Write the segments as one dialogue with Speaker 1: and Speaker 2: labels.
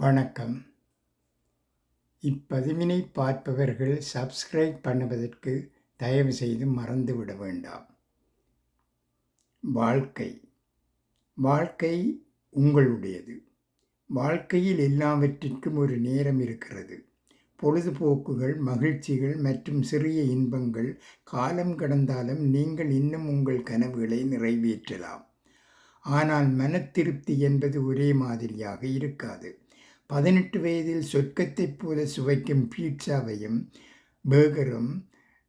Speaker 1: வணக்கம். இப்பதிவினை பார்ப்பவர்கள் சப்ஸ்கிரைப் பண்ணுவதற்கு தயவு செய்து மறந்துவிட வேண்டாம். வாழ்க்கை. வாழ்க்கை உங்களுடையது. வாழ்க்கையில் எல்லாவற்றிற்கும் ஒரு நேரம் இருக்கிறது. பொழுதுபோக்குகள் மகிழ்ச்சிகள் மற்றும் சிறிய இன்பங்கள் காலம் கடந்தாலும் நீங்கள் இன்னும் உங்கள் கனவுகளை நிறைவேற்றலாம். ஆனால் மனத்திருப்தி என்பது ஒரே மாதிரியாக இருக்காது. பதினெட்டு வயதில் சொர்க்கத்தைப் போல சுவைக்கும் பீட்சாவையும் பேர்கரும்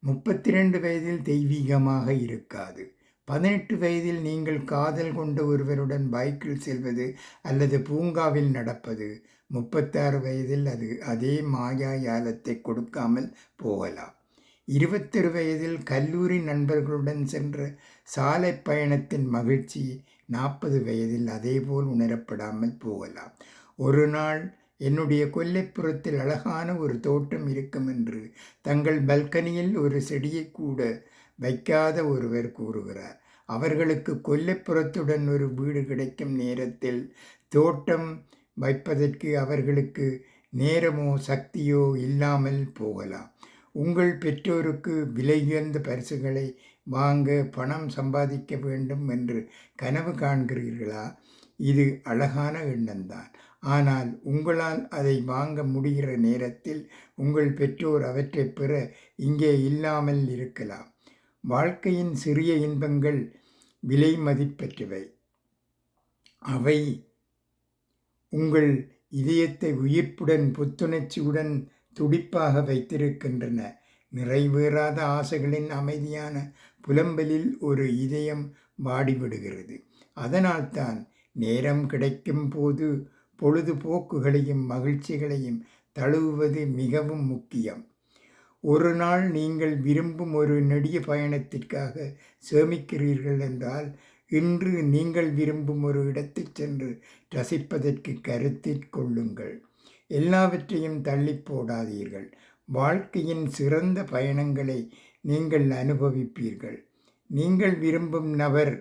Speaker 1: முப்பத்தி ரெண்டு வயதில் தெய்வீகமாக இருக்காது. பதினெட்டு வயதில் நீங்கள் காதல் கொண்ட ஒருவருடன் பைக்கில் செல்வது அல்லது பூங்காவில் நடப்பது முப்பத்தாறு வயதில் அது அதே மாயா யாலத்தை கொடுக்காமல் போகலாம். இருபத்தொரு வயதில் கல்லூரி நண்பர்களுடன் சென்ற சாலை பயணத்தின் மகிழ்ச்சி நாற்பது வயதில் அதேபோல் உணரப்படாமல் போகலாம். ஒரு நாள் என்னுடைய கொல்லைப்புறத்தில் அழகான ஒரு தோட்டம் இருக்கும் என்று தங்கள் பல்கனியில் ஒரு செடியை கூட வைக்காத ஒருவர் கூறுகிறார். அவர்களுக்கு கொல்லைப்புறத்துடன் ஒரு வீடு கிடைக்கும் நேரத்தில் தோட்டம் வைப்பதற்கு அவர்களுக்கு நேரமோ சக்தியோ இல்லாமல் போகலாம். உங்கள் பெற்றோருக்கு விலையுயர்ந்த பரிசுகளை வாங்க பணம் சம்பாதிக்க வேண்டும் என்று கனவு காண்கிறீர்களா? இது அழகான எண்ணம்தான். ஆனால் உங்களால் அதை வாங்க முடிகிற நேரத்தில் உங்கள் பெற்றோர் அவற்றை பெற இங்கே இல்லாமல் இருக்கலாம். வாழ்க்கையின் சிறிய இன்பங்கள் விலை மதிப்பற்றவை. அவை உங்கள் இதயத்தை உயிர்ப்புடன் புத்துணர்ச்சியுடன் துடிப்பாக வைத்திருக்கின்றன. நிறைவேறாத ஆசைகளின் அமைதியான புலம்பலில் ஒரு இதயம் வாடிவிடுகிறது. அதனால்தான் நேரம் கிடைக்கும் போது பொழுதுபோக்குகளையும் மகிழ்ச்சிகளையும் தழுவுவது மிகவும் முக்கியம். ஒரு நாள் நீங்கள் விரும்பும் ஒரு நெடிய பயணத்திற்காக சேமிக்கிறீர்கள் என்றால் இன்று நீங்கள் விரும்பும் ஒரு இடத்துக்கு சென்று ரசிப்பதற்கு கருத்தில் கொள்ளுங்கள். எல்லாவற்றையும் தள்ளி போடாதீர்கள். வாழ்க்கையின் சிறந்த பயணங்களை நீங்கள் அனுபவிப்பீர்கள். நீங்கள் விரும்பும் நபர்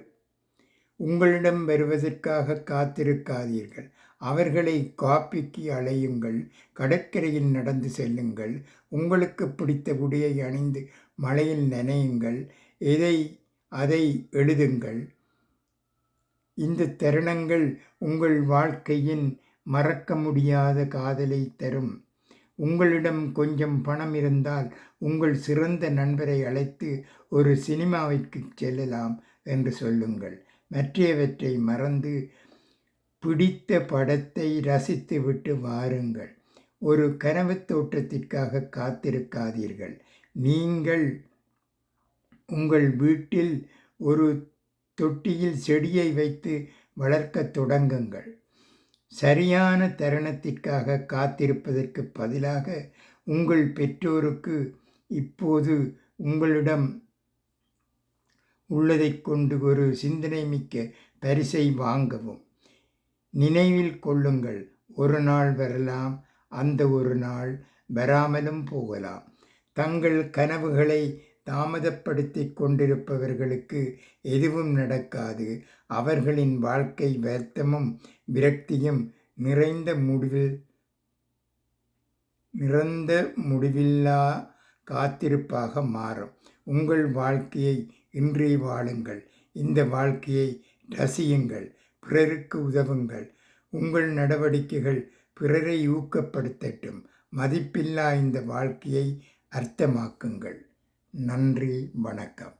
Speaker 1: உங்களிடம் வருவதற்காக காத்திருக்காதீர்கள். அவர்களை காப்பிக்கு அலையுங்கள் கடற்கரையில் நடந்து செல்லுங்கள் உங்களுக்கு பிடித்த உடையை அணிந்து மழையில் நனையுங்கள் எதை அதை எழுதுங்கள். இந்த தருணங்கள் உங்கள் வாழ்க்கையின் மறக்க முடியாத காதலை தரும். உங்களிடம் கொஞ்சம் பணம் இருந்தால் உங்கள் சிறந்த நண்பரை அழைத்து ஒரு சினிமாவிற்கு செல்லலாம் என்று சொல்லுங்கள். மற்றையவற்றை மறந்து பிடித்த படத்தை ரசித்து விட்டு வாருங்கள். ஒரு கனவு தோற்றத்திற்காக காத்திருக்காதீர்கள். நீங்கள் உங்கள் வீட்டில் ஒரு தொட்டியில் செடியை வைத்து வளர்க்க தொடங்குங்கள். சரியான தருணத்திற்காக காத்திருப்பதற்கு பதிலாக உங்கள் பெற்றோருக்கு இப்போது உங்களிடம் உள்ளதை கொண்டு ஒரு சிந்தனை மிக்க பரிசை வாங்கவும். நினைவில் கொள்ளுங்கள். ஒரு நாள் வரலாம் அந்த ஒரு நாள் வராமலும் போகலாம். தங்கள் கனவுகளை தாமதப்படுத்தி கொண்டிருப்பவர்களுக்கு எதுவும் நடக்காது. அவர்களின் வாழ்க்கை வருத்தமும் விரக்தியும் நிறைந்த முடிவில் நிறந்த முடிவில்லா காத்திருப்பாக மாறும். உங்கள் வாழ்க்கையை இன்றே வாழுங்கள். இந்த வாழ்க்கையை ரசியுங்கள். பிறருக்கு உதவுங்கள். உங்கள் நடவடிக்கைகள் பிறரை ஊக்கப்படுத்தட்டும். மதிப்பில்லா இந்த வாழ்க்கையை அர்த்தமாக்குங்கள். நன்றி வணக்கம்.